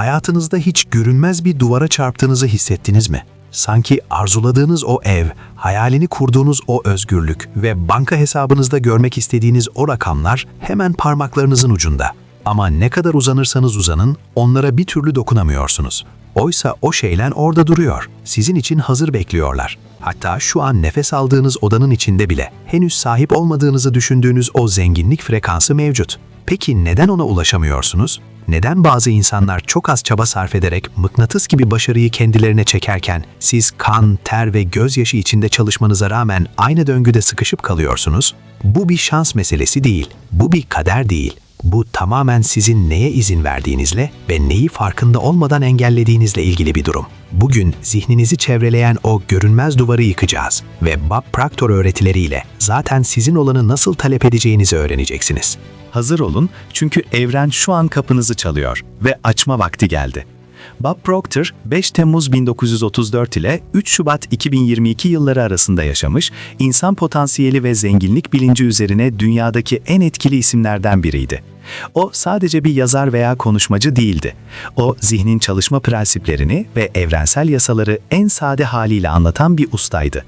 Hayatınızda hiç görünmez bir duvara çarptığınızı hissettiniz mi? Sanki arzuladığınız o ev, hayalini kurduğunuz o özgürlük ve banka hesabınızda görmek istediğiniz o rakamlar hemen parmaklarınızın ucunda. Ama ne kadar uzanırsanız uzanın, onlara bir türlü dokunamıyorsunuz. Oysa o şeyler orada duruyor. Sizin için hazır bekliyorlar. Hatta şu an nefes aldığınız odanın içinde bile henüz sahip olmadığınızı düşündüğünüz o zenginlik frekansı mevcut. Peki neden ona ulaşamıyorsunuz? Neden bazı insanlar çok az çaba sarf ederek mıknatıs gibi başarıyı kendilerine çekerken siz kan, ter ve gözyaşı içinde çalışmanıza rağmen aynı döngüde sıkışıp kalıyorsunuz? Bu bir şans meselesi değil, bu bir kader değil. Bu tamamen sizin neye izin verdiğinizle ve neyi farkında olmadan engellediğinizle ilgili bir durum. Bugün zihninizi çevreleyen o görünmez duvarı yıkacağız ve Bob Proctor öğretileriyle zaten sizin olanı nasıl talep edeceğinizi öğreneceksiniz. Hazır olun çünkü evren şu an kapınızı çalıyor ve açma vakti geldi. Bob Proctor, 5 Temmuz 1934 ile 3 Şubat 2022 yılları arasında yaşamış, insan potansiyeli ve zenginlik bilinci üzerine dünyadaki en etkili isimlerden biriydi. O sadece bir yazar veya konuşmacı değildi. O zihnin çalışma prensiplerini ve evrensel yasaları en sade haliyle anlatan bir ustaydı.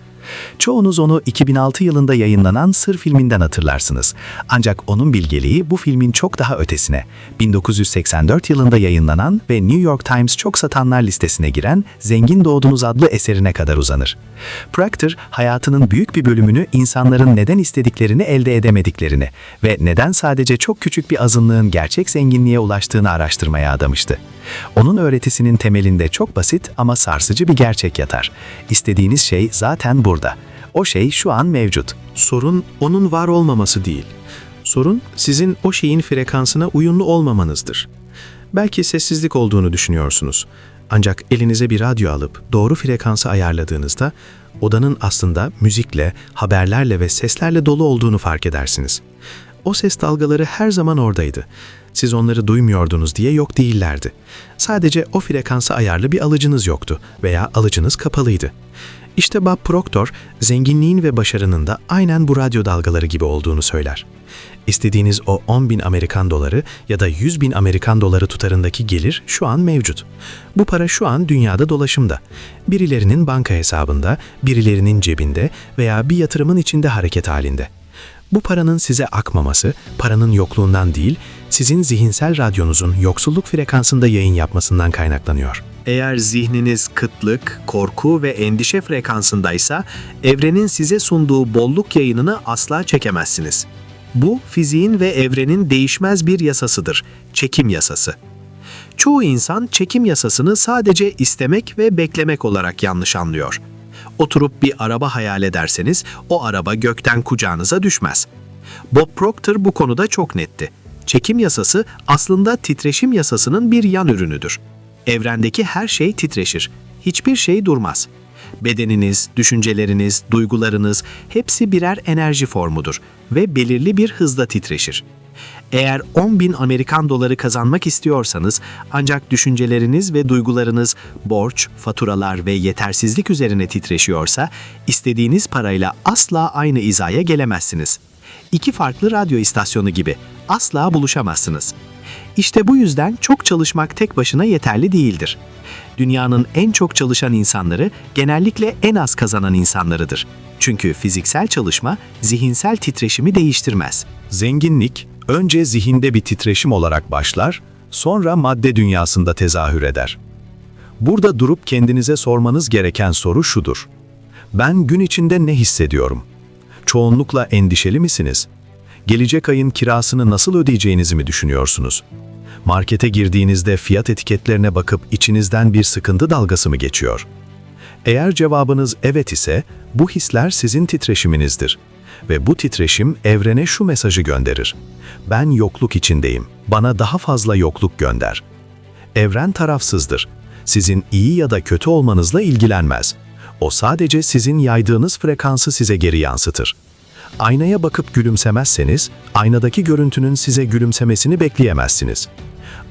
Çoğunuz onu 2006 yılında yayınlanan Sır filminden hatırlarsınız. Ancak onun bilgeliği bu filmin çok daha ötesine. 1984 yılında yayınlanan ve New York Times çok satanlar listesine giren Zengin Doğdunuz adlı eserine kadar uzanır. Proctor, hayatının büyük bir bölümünü insanların neden istediklerini elde edemediklerini ve neden sadece çok küçük bir azınlığın gerçek zenginliğe ulaştığını araştırmaya adamıştı. Onun öğretisinin temelinde çok basit ama sarsıcı bir gerçek yatar. İstediğiniz şey zaten burada. O şey şu an mevcut. Sorun onun var olmaması değil. Sorun sizin o şeyin frekansına uyumlu olmamanızdır. Belki sessizlik olduğunu düşünüyorsunuz. Ancak elinize bir radyo alıp doğru frekansı ayarladığınızda odanın aslında müzikle, haberlerle ve seslerle dolu olduğunu fark edersiniz. O ses dalgaları her zaman oradaydı. Siz onları duymuyordunuz diye yok değillerdi. Sadece o frekansa ayarlı bir alıcınız yoktu veya alıcınız kapalıydı. İşte Bob Proctor, zenginliğin ve başarının da aynen bu radyo dalgaları gibi olduğunu söyler. İstediğiniz o 10 bin Amerikan doları ya da 100 bin Amerikan doları tutarındaki gelir şu an mevcut. Bu para şu an dünyada dolaşımda. Birilerinin banka hesabında, birilerinin cebinde veya bir yatırımın içinde hareket halinde. Bu paranın size akmaması, paranın yokluğundan değil, sizin zihinsel radyonuzun yoksulluk frekansında yayın yapmasından kaynaklanıyor. Eğer zihniniz kıtlık, korku ve endişe frekansındaysa, evrenin size sunduğu bolluk yayınını asla çekemezsiniz. Bu, fiziğin ve evrenin değişmez bir yasasıdır, çekim yasası. Çoğu insan çekim yasasını sadece istemek ve beklemek olarak yanlış anlıyor. Oturup bir araba hayal ederseniz, o araba gökten kucağınıza düşmez. Bob Proctor bu konuda çok netti. Çekim yasası aslında titreşim yasasının bir yan ürünüdür. Evrendeki her şey titreşir. Hiçbir şey durmaz. Bedeniniz, düşünceleriniz, duygularınız hepsi birer enerji formudur ve belirli bir hızda titreşir. Eğer 10 bin Amerikan doları kazanmak istiyorsanız ancak düşünceleriniz ve duygularınız borç, faturalar ve yetersizlik üzerine titreşiyorsa istediğiniz parayla asla aynı izaya gelemezsiniz. İki farklı radyo istasyonu gibi asla buluşamazsınız. İşte bu yüzden çok çalışmak tek başına yeterli değildir. Dünyanın en çok çalışan insanları genellikle en az kazanan insanlarıdır. Çünkü fiziksel çalışma zihinsel titreşimi değiştirmez. Zenginlik önce zihinde bir titreşim olarak başlar, sonra madde dünyasında tezahür eder. Burada durup kendinize sormanız gereken soru şudur. Ben gün içinde ne hissediyorum? Çoğunlukla endişeli misiniz? Gelecek ayın kirasını nasıl ödeyeceğinizi mi düşünüyorsunuz? Markete girdiğinizde fiyat etiketlerine bakıp içinizden bir sıkıntı dalgası mı geçiyor? Eğer cevabınız evet ise bu hisler sizin titreşiminizdir ve bu titreşim evrene şu mesajı gönderir. Ben yokluk içindeyim. Bana daha fazla yokluk gönder. Evren tarafsızdır. Sizin iyi ya da kötü olmanızla ilgilenmez. O sadece sizin yaydığınız frekansı size geri yansıtır. Aynaya bakıp gülümsemezseniz, aynadaki görüntünün size gülümsemesini bekleyemezsiniz.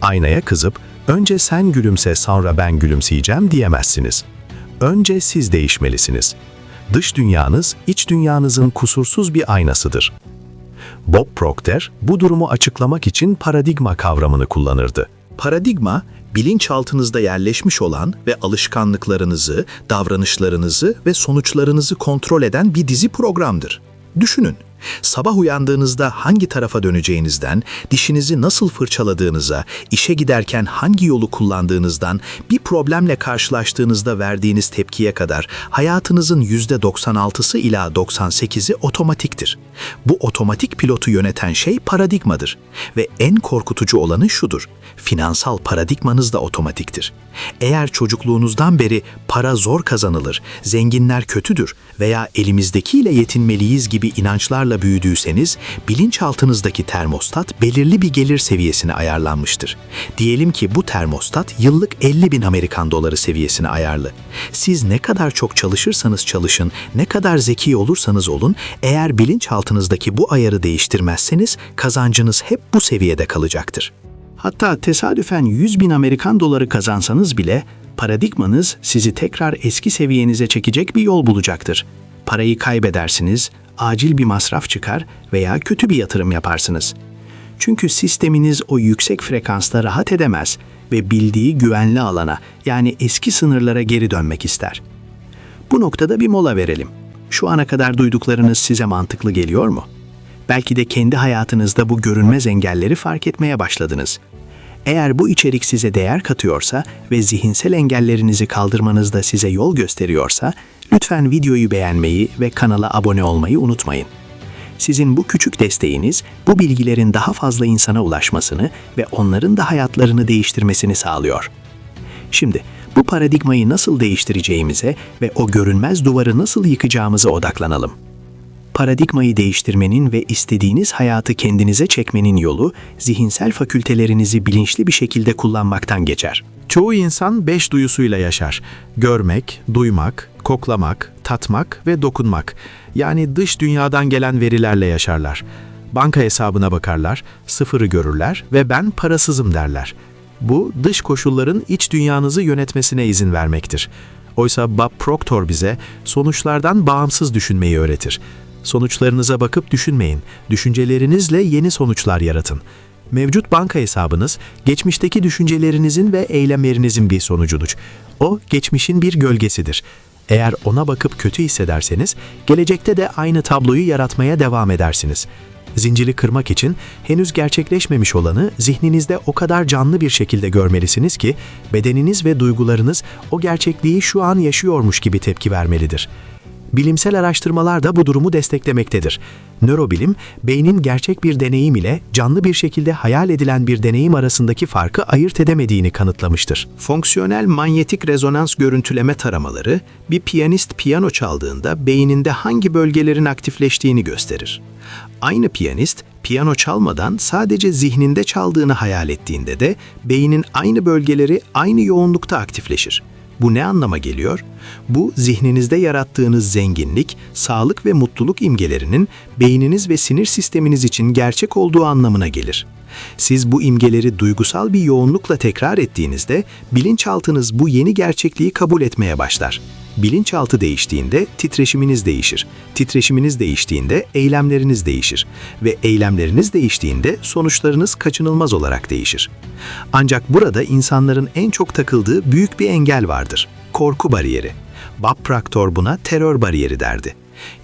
Aynaya kızıp, önce sen gülümse sonra ben gülümseyeceğim diyemezsiniz. Önce siz değişmelisiniz. Dış dünyanız, iç dünyanızın kusursuz bir aynasıdır. Bob Proctor bu durumu açıklamak için paradigma kavramını kullanırdı. Paradigma, bilinçaltınızda yerleşmiş olan ve alışkanlıklarınızı, davranışlarınızı ve sonuçlarınızı kontrol eden bir dizi programdır. Düşünün. Sabah uyandığınızda hangi tarafa döneceğinizden, dişinizi nasıl fırçaladığınıza, işe giderken hangi yolu kullandığınızdan, bir problemle karşılaştığınızda verdiğiniz tepkiye kadar hayatınızın %96'sı ila 98'i otomatiktir. Bu otomatik pilotu yöneten şey paradigmadır. Ve en korkutucu olanı şudur. Finansal paradigmanız da otomatiktir. Eğer çocukluğunuzdan beri para zor kazanılır, zenginler kötüdür veya elimizdekiyle yetinmeliyiz gibi inançlarla büyüdüyseniz, bilinçaltınızdaki termostat belirli bir gelir seviyesine ayarlanmıştır. Diyelim ki bu termostat yıllık 50 bin Amerikan doları seviyesine ayarlı. Siz ne kadar çok çalışırsanız çalışın, ne kadar zeki olursanız olun, eğer bilinçaltınızdaki bu ayarı değiştirmezseniz kazancınız hep bu seviyede kalacaktır. Hatta tesadüfen 100 bin Amerikan doları kazansanız bile paradigmanız sizi tekrar eski seviyenize çekecek bir yol bulacaktır. Parayı kaybedersiniz, acil bir masraf çıkar veya kötü bir yatırım yaparsınız. Çünkü sisteminiz o yüksek frekansta rahat edemez ve bildiği güvenli alana yani eski sınırlara geri dönmek ister. Bu noktada bir mola verelim. Şu ana kadar duyduklarınız size mantıklı geliyor mu? Belki de kendi hayatınızda bu görünmez engelleri fark etmeye başladınız. Eğer bu içerik size değer katıyorsa ve zihinsel engellerinizi kaldırmanızda size yol gösteriyorsa, lütfen videoyu beğenmeyi ve kanala abone olmayı unutmayın. Sizin bu küçük desteğiniz bu bilgilerin daha fazla insana ulaşmasını ve onların da hayatlarını değiştirmesini sağlıyor. Şimdi bu paradigmayı nasıl değiştireceğimize ve o görünmez duvarı nasıl yıkacağımıza odaklanalım. Paradigmayı değiştirmenin ve istediğiniz hayatı kendinize çekmenin yolu, zihinsel fakültelerinizi bilinçli bir şekilde kullanmaktan geçer. Çoğu insan beş duyusuyla yaşar. Görmek, duymak, koklamak, tatmak ve dokunmak. Yani dış dünyadan gelen verilerle yaşarlar. Banka hesabına bakarlar, sıfırı görürler ve ben parasızım derler. Bu dış koşulların iç dünyanızı yönetmesine izin vermektir. Oysa Bob Proctor bize sonuçlardan bağımsız düşünmeyi öğretir. Sonuçlarınıza bakıp düşünmeyin, düşüncelerinizle yeni sonuçlar yaratın. Mevcut banka hesabınız, geçmişteki düşüncelerinizin ve eylemlerinizin bir sonucudur. O, geçmişin bir gölgesidir. Eğer ona bakıp kötü hissederseniz, gelecekte de aynı tabloyu yaratmaya devam edersiniz. Zinciri kırmak için henüz gerçekleşmemiş olanı zihninizde o kadar canlı bir şekilde görmelisiniz ki, bedeniniz ve duygularınız o gerçekliği şu an yaşıyormuş gibi tepki vermelidir. Bilimsel araştırmalar da bu durumu desteklemektedir. Nörobilim, beynin gerçek bir deneyim ile canlı bir şekilde hayal edilen bir deneyim arasındaki farkı ayırt edemediğini kanıtlamıştır. Fonksiyonel manyetik rezonans görüntüleme taramaları, bir piyanist piyano çaldığında beyninde hangi bölgelerin aktifleştiğini gösterir. Aynı piyanist, piyano çalmadan sadece zihninde çaldığını hayal ettiğinde de beynin aynı bölgeleri aynı yoğunlukta aktifleşir. Bu ne anlama geliyor? Bu zihninizde yarattığınız zenginlik, sağlık ve mutluluk imgelerinin beyniniz ve sinir sisteminiz için gerçek olduğu anlamına gelir. Siz bu imgeleri duygusal bir yoğunlukla tekrar ettiğinizde bilinçaltınız bu yeni gerçekliği kabul etmeye başlar. Bilinçaltı değiştiğinde titreşiminiz değişir. Titreşiminiz değiştiğinde eylemleriniz değişir ve eylemleriniz değiştiğinde sonuçlarınız kaçınılmaz olarak değişir. Ancak burada insanların en çok takıldığı büyük bir engel vardır. Korku bariyeri. Bob Proctor buna terör bariyeri derdi.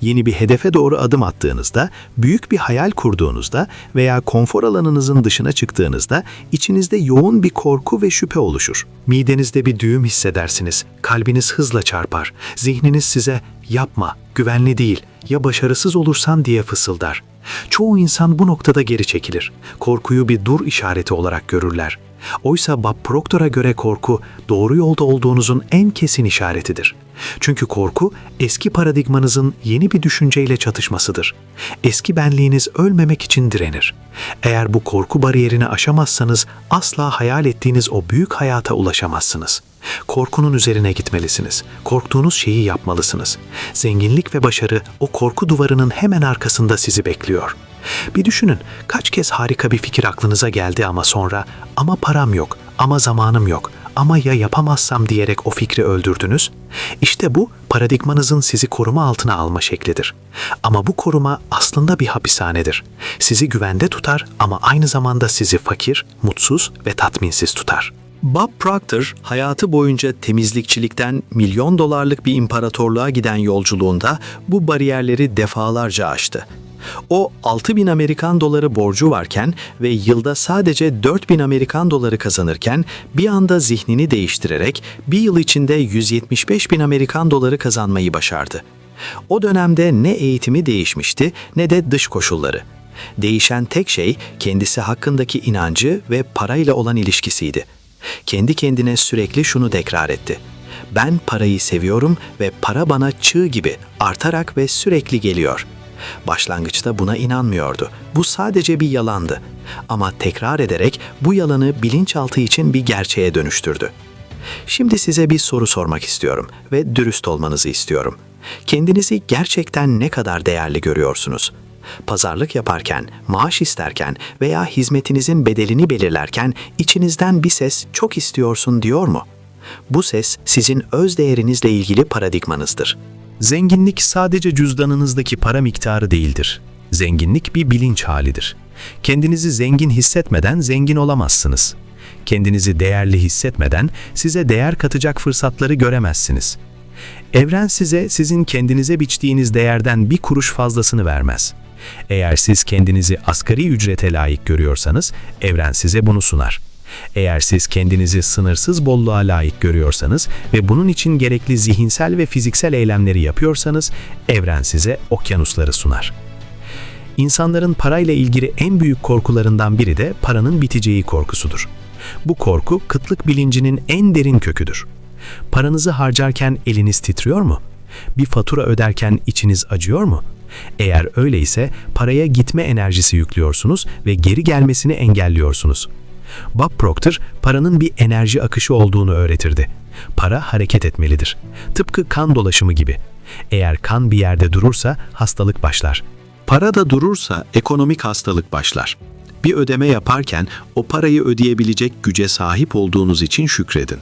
Yeni bir hedefe doğru adım attığınızda, büyük bir hayal kurduğunuzda veya konfor alanınızın dışına çıktığınızda içinizde yoğun bir korku ve şüphe oluşur. Midenizde bir düğüm hissedersiniz, kalbiniz hızla çarpar, zihniniz size yapma, güvenli değil, ya başarısız olursan diye fısıldar. Çoğu insan bu noktada geri çekilir. Korkuyu bir dur işareti olarak görürler. Oysa Bob Proctor'a göre korku doğru yolda olduğunuzun en kesin işaretidir. Çünkü korku eski paradigmanızın yeni bir düşünceyle çatışmasıdır. Eski benliğiniz ölmemek için direnir. Eğer bu korku bariyerini aşamazsanız asla hayal ettiğiniz o büyük hayata ulaşamazsınız. Korkunun üzerine gitmelisiniz. Korktuğunuz şeyi yapmalısınız. Zenginlik ve başarı o korku duvarının hemen arkasında sizi bekliyor. Bir düşünün, kaç kez harika bir fikir aklınıza geldi ama sonra ama param yok, ama zamanım yok, ama ya yapamazsam diyerek o fikri öldürdünüz? İşte bu paradigmanızın sizi koruma altına alma şeklidir. Ama bu koruma aslında bir hapishanedir. Sizi güvende tutar ama aynı zamanda sizi fakir, mutsuz ve tatminsiz tutar. Bob Proctor hayatı boyunca temizlikçilikten milyon dolarlık bir imparatorluğa giden yolculuğunda bu bariyerleri defalarca aştı. O 6 bin Amerikan doları borcu varken ve yılda sadece 4 bin Amerikan doları kazanırken bir anda zihnini değiştirerek bir yıl içinde 175 bin Amerikan doları kazanmayı başardı. O dönemde ne eğitimi değişmişti ne de dış koşulları. Değişen tek şey kendisi hakkındaki inancı ve parayla olan ilişkisiydi. Kendi kendine sürekli şunu tekrar etti. Ben parayı seviyorum ve para bana çığ gibi artarak ve sürekli geliyor. Başlangıçta buna inanmıyordu. Bu sadece bir yalandı. Ama tekrar ederek bu yalanı bilinçaltı için bir gerçeğe dönüştürdü. Şimdi size bir soru sormak istiyorum ve dürüst olmanızı istiyorum. Kendinizi gerçekten ne kadar değerli görüyorsunuz? Pazarlık yaparken, maaş isterken veya hizmetinizin bedelini belirlerken içinizden bir ses çok istiyorsun diyor mu? Bu ses sizin öz değerinizle ilgili paradigmanızdır. Zenginlik sadece cüzdanınızdaki para miktarı değildir. Zenginlik bir bilinç halidir. Kendinizi zengin hissetmeden zengin olamazsınız. Kendinizi değerli hissetmeden size değer katacak fırsatları göremezsiniz. Evren size sizin kendinize biçtiğiniz değerden bir kuruş fazlasını vermez. Eğer siz kendinizi asgari ücrete layık görüyorsanız evren size bunu sunar. Eğer siz kendinizi sınırsız bolluğa layık görüyorsanız ve bunun için gerekli zihinsel ve fiziksel eylemleri yapıyorsanız evren size okyanusları sunar. İnsanların parayla ilgili en büyük korkularından biri de paranın biteceği korkusudur. Bu korku kıtlık bilincinin en derin köküdür. Paranızı harcarken eliniz titriyor mu? Bir fatura öderken içiniz acıyor mu? Eğer öyleyse paraya gitme enerjisi yüklüyorsunuz ve geri gelmesini engelliyorsunuz. Bob Proctor paranın bir enerji akışı olduğunu öğretirdi. Para hareket etmelidir. Tıpkı kan dolaşımı gibi. Eğer kan bir yerde durursa hastalık başlar. Para da durursa ekonomik hastalık başlar. Bir ödeme yaparken o parayı ödeyebilecek güce sahip olduğunuz için şükredin.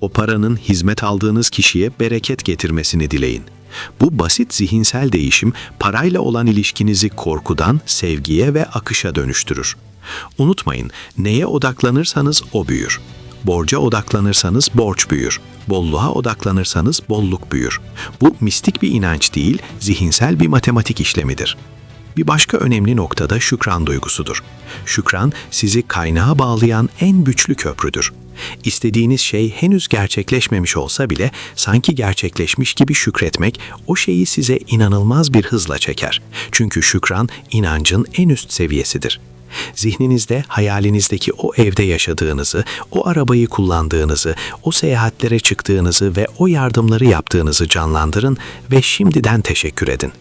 O paranın hizmet aldığınız kişiye bereket getirmesini dileyin. Bu basit zihinsel değişim parayla olan ilişkinizi korkudan sevgiye ve akışa dönüştürür. Unutmayın, neye odaklanırsanız o büyür. Borca odaklanırsanız borç büyür. Bolluğa odaklanırsanız bolluk büyür. Bu mistik bir inanç değil, zihinsel bir matematik işlemidir. Bir başka önemli nokta da şükran duygusudur. Şükran sizi kaynağa bağlayan en güçlü köprüdür. İstediğiniz şey henüz gerçekleşmemiş olsa bile sanki gerçekleşmiş gibi şükretmek o şeyi size inanılmaz bir hızla çeker. Çünkü şükran inancın en üst seviyesidir. Zihninizde hayalinizdeki o evde yaşadığınızı, o arabayı kullandığınızı, o seyahatlere çıktığınızı ve o yardımları yaptığınızı canlandırın ve şimdiden teşekkür edin.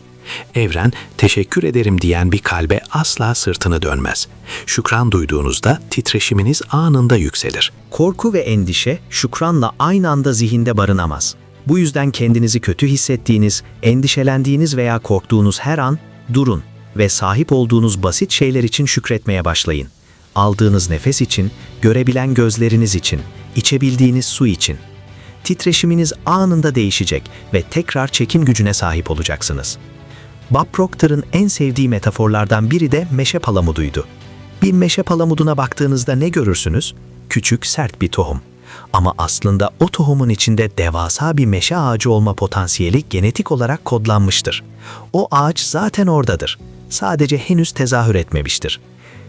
Evren teşekkür ederim diyen bir kalbe asla sırtını dönmez. Şükran duyduğunuzda titreşiminiz anında yükselir. Korku ve endişe şükranla aynı anda zihinde barınamaz. Bu yüzden kendinizi kötü hissettiğiniz, endişelendiğiniz veya korktuğunuz her an durun ve sahip olduğunuz basit şeyler için şükretmeye başlayın. Aldığınız nefes için, görebilen gözleriniz için, içebildiğiniz su için. Titreşiminiz anında değişecek ve tekrar çekim gücüne sahip olacaksınız. Bob Proctor'ın en sevdiği metaforlardan biri de meşe palamuduydu. Bir meşe palamuduna baktığınızda ne görürsünüz? Küçük, sert bir tohum. Ama aslında o tohumun içinde devasa bir meşe ağacı olma potansiyeli genetik olarak kodlanmıştır. O ağaç zaten oradadır. Sadece henüz tezahür etmemiştir.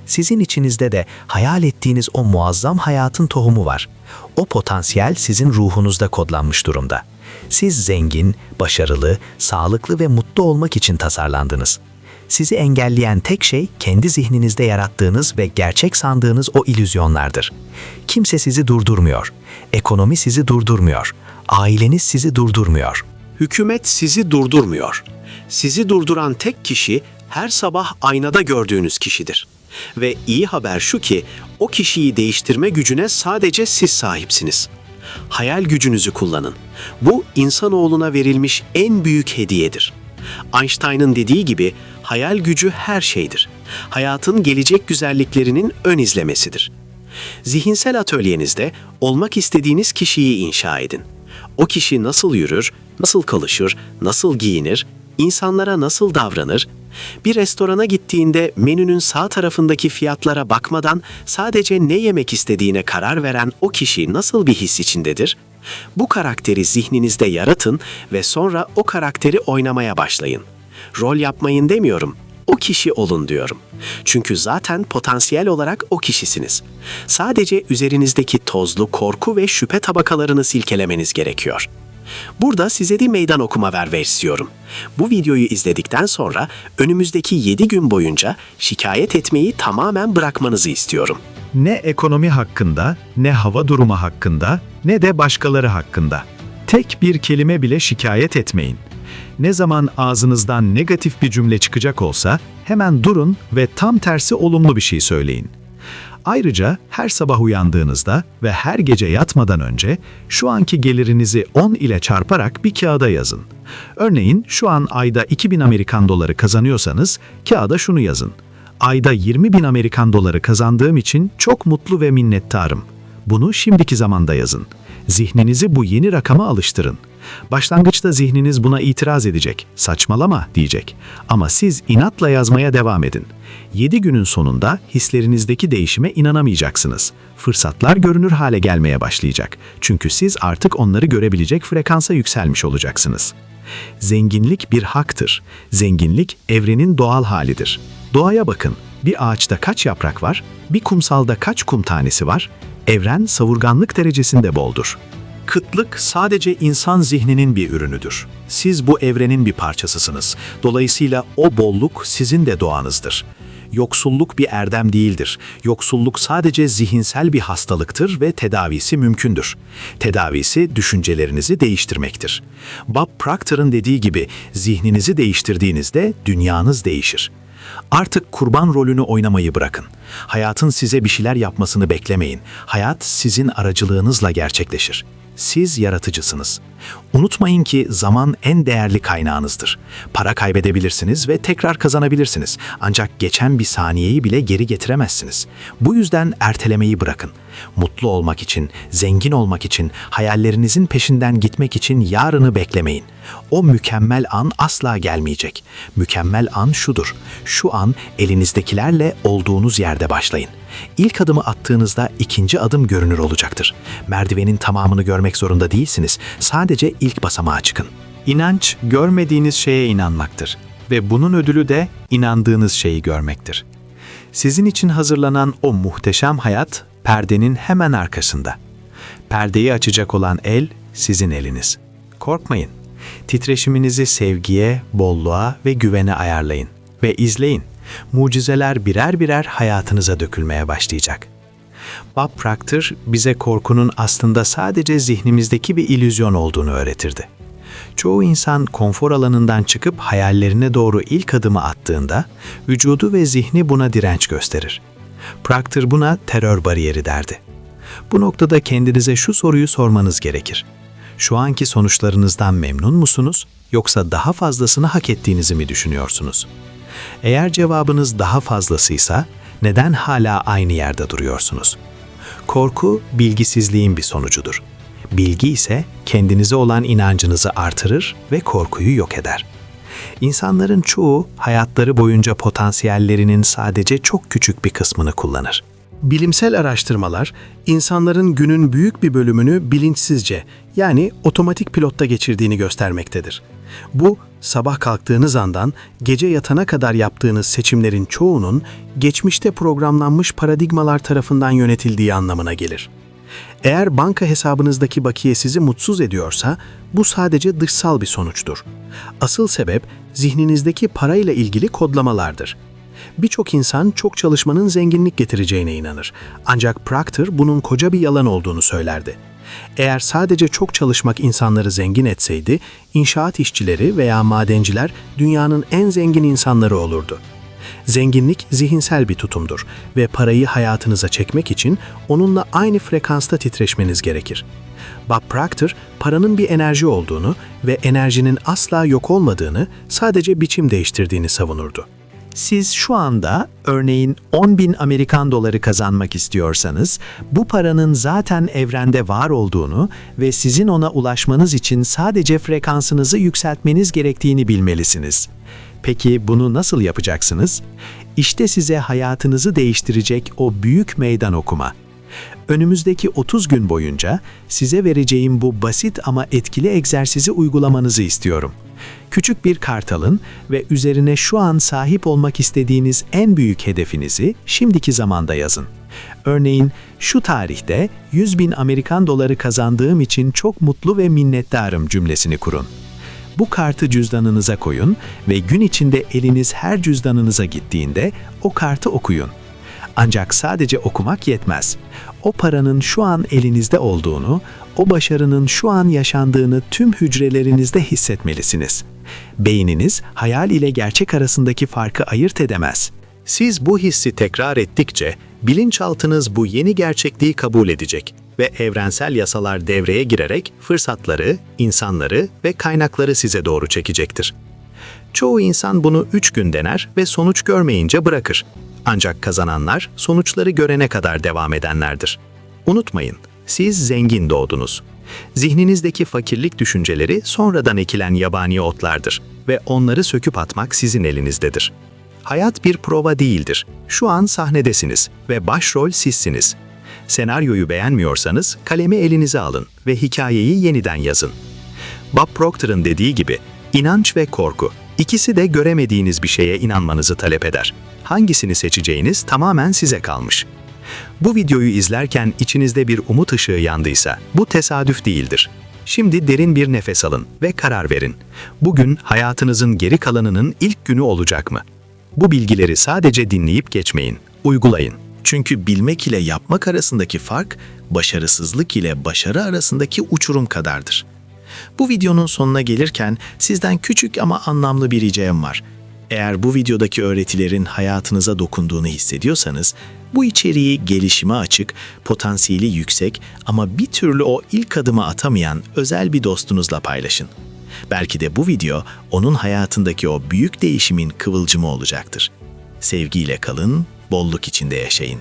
Sizin içinizde de hayal ettiğiniz o muazzam hayatın tohumu var. O potansiyel sizin ruhunuzda kodlanmış durumda. Siz zengin, başarılı, sağlıklı ve mutlu olmak için tasarlandınız. Sizi engelleyen tek şey kendi zihninizde yarattığınız ve gerçek sandığınız o ilüzyonlardır. Kimse sizi durdurmuyor. Ekonomi sizi durdurmuyor. Aileniz sizi durdurmuyor. Hükümet sizi durdurmuyor. Sizi durduran tek kişi her sabah aynada gördüğünüz kişidir. Ve iyi haber şu ki o kişiyi değiştirme gücüne sadece siz sahipsiniz. Hayal gücünüzü kullanın. Bu insanoğluna verilmiş en büyük hediyedir. Einstein'ın dediği gibi hayal gücü her şeydir. Hayatın gelecek güzelliklerinin ön izlemesidir. Zihinsel atölyenizde olmak istediğiniz kişiyi inşa edin. O kişi nasıl yürür, nasıl konuşur, nasıl giyinir, insanlara nasıl davranır, Bir restorana gittiğinde menünün sağ tarafındaki fiyatlara bakmadan sadece ne yemek istediğine karar veren o kişi nasıl bir his içindedir? Bu karakteri zihninizde yaratın ve sonra o karakteri oynamaya başlayın. Rol yapmayın demiyorum, o kişi olun diyorum. Çünkü zaten potansiyel olarak o kişisiniz. Sadece üzerinizdeki tozlu korku ve şüphe tabakalarını silkelemeniz gerekiyor. Burada size bir meydan okuma ver versiyorum. Bu videoyu izledikten sonra önümüzdeki 7 gün boyunca şikayet etmeyi tamamen bırakmanızı istiyorum. Ne ekonomi hakkında, ne hava durumu hakkında, ne de başkaları hakkında. Tek bir kelime bile şikayet etmeyin. Ne zaman ağzınızdan negatif bir cümle çıkacak olsa hemen durun ve tam tersi olumlu bir şey söyleyin. Ayrıca her sabah uyandığınızda ve her gece yatmadan önce şu anki gelirinizi 10 ile çarparak bir kağıda yazın. Örneğin şu an ayda 2000 Amerikan doları kazanıyorsanız kağıda şunu yazın. Ayda 20 bin Amerikan doları kazandığım için çok mutlu ve minnettarım. Bunu şimdiki zamanda yazın. Zihninizi bu yeni rakama alıştırın. Başlangıçta zihniniz buna itiraz edecek, saçmalama diyecek. Ama siz inatla yazmaya devam edin. 7 günün sonunda hislerinizdeki değişime inanamayacaksınız. Fırsatlar görünür hale gelmeye başlayacak. Çünkü siz artık onları görebilecek frekansa yükselmiş olacaksınız. Zenginlik bir haktır. Zenginlik evrenin doğal halidir. Doğaya bakın. Bir ağaçta kaç yaprak var? Bir kumsalda kaç kum tanesi var? Evren savurganlık derecesinde boldur. Kıtlık sadece insan zihninin bir ürünüdür. Siz bu evrenin bir parçasısınız. Dolayısıyla o bolluk sizin de doğanızdır. Yoksulluk bir erdem değildir. Yoksulluk sadece zihinsel bir hastalıktır ve tedavisi mümkündür. Tedavisi düşüncelerinizi değiştirmektir. Bob Proctor'ın dediği gibi zihninizi değiştirdiğinizde dünyanız değişir. Artık kurban rolünü oynamayı bırakın. Hayatın size bir şeyler yapmasını beklemeyin. Hayat sizin aracılığınızla gerçekleşir. Siz yaratıcısınız. Unutmayın ki zaman en değerli kaynağınızdır. Para kaybedebilirsiniz ve tekrar kazanabilirsiniz. Ancak geçen bir saniyeyi bile geri getiremezsiniz. Bu yüzden ertelemeyi bırakın. Mutlu olmak için, zengin olmak için, hayallerinizin peşinden gitmek için yarını beklemeyin. O mükemmel an asla gelmeyecek. Mükemmel an şudur. Şu an elinizdekilerle olduğunuz yerde başlayın. İlk adımı attığınızda ikinci adım görünür olacaktır. Merdivenin tamamını görmek zorunda değilsiniz. Sadece ilk basamağa çıkın. İnanç, görmediğiniz şeye inanmaktır ve bunun ödülü de inandığınız şeyi görmektir. Sizin için hazırlanan o muhteşem hayat perdenin hemen arkasında. Perdeyi açacak olan el sizin eliniz. Korkmayın. Titreşiminizi sevgiye, bolluğa ve güvene ayarlayın ve izleyin. Mucizeler birer birer hayatınıza dökülmeye başlayacak. Bob Proctor bize korkunun aslında sadece zihnimizdeki bir illüzyon olduğunu öğretirdi. Çoğu insan konfor alanından çıkıp hayallerine doğru ilk adımı attığında vücudu ve zihni buna direnç gösterir. Proctor buna terör bariyeri derdi. Bu noktada kendinize şu soruyu sormanız gerekir. Şu anki sonuçlarınızdan memnun musunuz yoksa daha fazlasını hak ettiğinizi mi düşünüyorsunuz? Eğer cevabınız daha fazlasıysa neden hala aynı yerde duruyorsunuz? Korku bilgisizliğin bir sonucudur. Bilgi ise kendinize olan inancınızı artırır ve korkuyu yok eder. İnsanların çoğu hayatları boyunca potansiyellerinin sadece çok küçük bir kısmını kullanır. Bilimsel araştırmalar, insanların günün büyük bir bölümünü bilinçsizce, yani otomatik pilotta geçirdiğini göstermektedir. Bu, sabah kalktığınız andan gece yatana kadar yaptığınız seçimlerin çoğunun geçmişte programlanmış paradigmalar tarafından yönetildiği anlamına gelir. Eğer banka hesabınızdaki bakiye sizi mutsuz ediyorsa, bu sadece dışsal bir sonuçtur. Asıl sebep zihninizdeki parayla ilgili kodlamalardır. Birçok insan çok çalışmanın zenginlik getireceğine inanır. Ancak Proctor bunun koca bir yalan olduğunu söylerdi. Eğer sadece çok çalışmak insanları zengin etseydi, inşaat işçileri veya madenciler dünyanın en zengin insanları olurdu. Zenginlik zihinsel bir tutumdur ve parayı hayatınıza çekmek için onunla aynı frekansta titreşmeniz gerekir. Bob Proctor, paranın bir enerji olduğunu ve enerjinin asla yok olmadığını, sadece biçim değiştirdiğini savunurdu. Siz şu anda örneğin 10 bin Amerikan doları kazanmak istiyorsanız, bu paranın zaten evrende var olduğunu ve sizin ona ulaşmanız için sadece frekansınızı yükseltmeniz gerektiğini bilmelisiniz. Peki bunu nasıl yapacaksınız? İşte size hayatınızı değiştirecek o büyük meydan okuma. Önümüzdeki 30 gün boyunca size vereceğim bu basit ama etkili egzersizi uygulamanızı istiyorum. Küçük bir kart alın ve üzerine şu an sahip olmak istediğiniz en büyük hedefinizi şimdiki zamanda yazın. Örneğin şu tarihte 100 bin Amerikan doları kazandığım için çok mutlu ve minnettarım cümlesini kurun. Bu kartı cüzdanınıza koyun ve gün içinde eliniz her cüzdanınıza gittiğinde o kartı okuyun. Ancak sadece okumak yetmez. O paranın şu an elinizde olduğunu, o başarının şu an yaşandığını tüm hücrelerinizde hissetmelisiniz. Beyniniz hayal ile gerçek arasındaki farkı ayırt edemez. Siz bu hissi tekrar ettikçe bilinçaltınız bu yeni gerçekliği kabul edecek ve evrensel yasalar devreye girerek fırsatları, insanları ve kaynakları size doğru çekecektir. Çoğu insan bunu 3 gün dener ve sonuç görmeyince bırakır. Ancak kazananlar sonuçları görene kadar devam edenlerdir. Unutmayın, siz zengin doğdunuz. Zihninizdeki fakirlik düşünceleri sonradan ekilen yabani otlardır ve onları söküp atmak sizin elinizdedir. Hayat bir prova değildir. Şu an sahnedesiniz ve başrol sizsiniz. Senaryoyu beğenmiyorsanız kalemi elinize alın ve hikayeyi yeniden yazın. Bob Proctor'ın dediği gibi inanç ve korku ikisi de göremediğiniz bir şeye inanmanızı talep eder. Hangisini seçeceğiniz tamamen size kalmış. Bu videoyu izlerken içinizde bir umut ışığı yandıysa bu tesadüf değildir. Şimdi derin bir nefes alın ve karar verin. Bugün hayatınızın geri kalanının ilk günü olacak mı? Bu bilgileri sadece dinleyip geçmeyin, uygulayın. Çünkü bilmek ile yapmak arasındaki fark, başarısızlık ile başarı arasındaki uçurum kadardır. Bu videonun sonuna gelirken sizden küçük ama anlamlı bir ricam var. Eğer bu videodaki öğretilerin hayatınıza dokunduğunu hissediyorsanız, bu içeriği gelişime açık, potansiyeli yüksek ama bir türlü o ilk adımı atamayan özel bir dostunuzla paylaşın. Belki de bu video onun hayatındaki o büyük değişimin kıvılcımı olacaktır. Sevgiyle kalın, bolluk içinde yaşayın.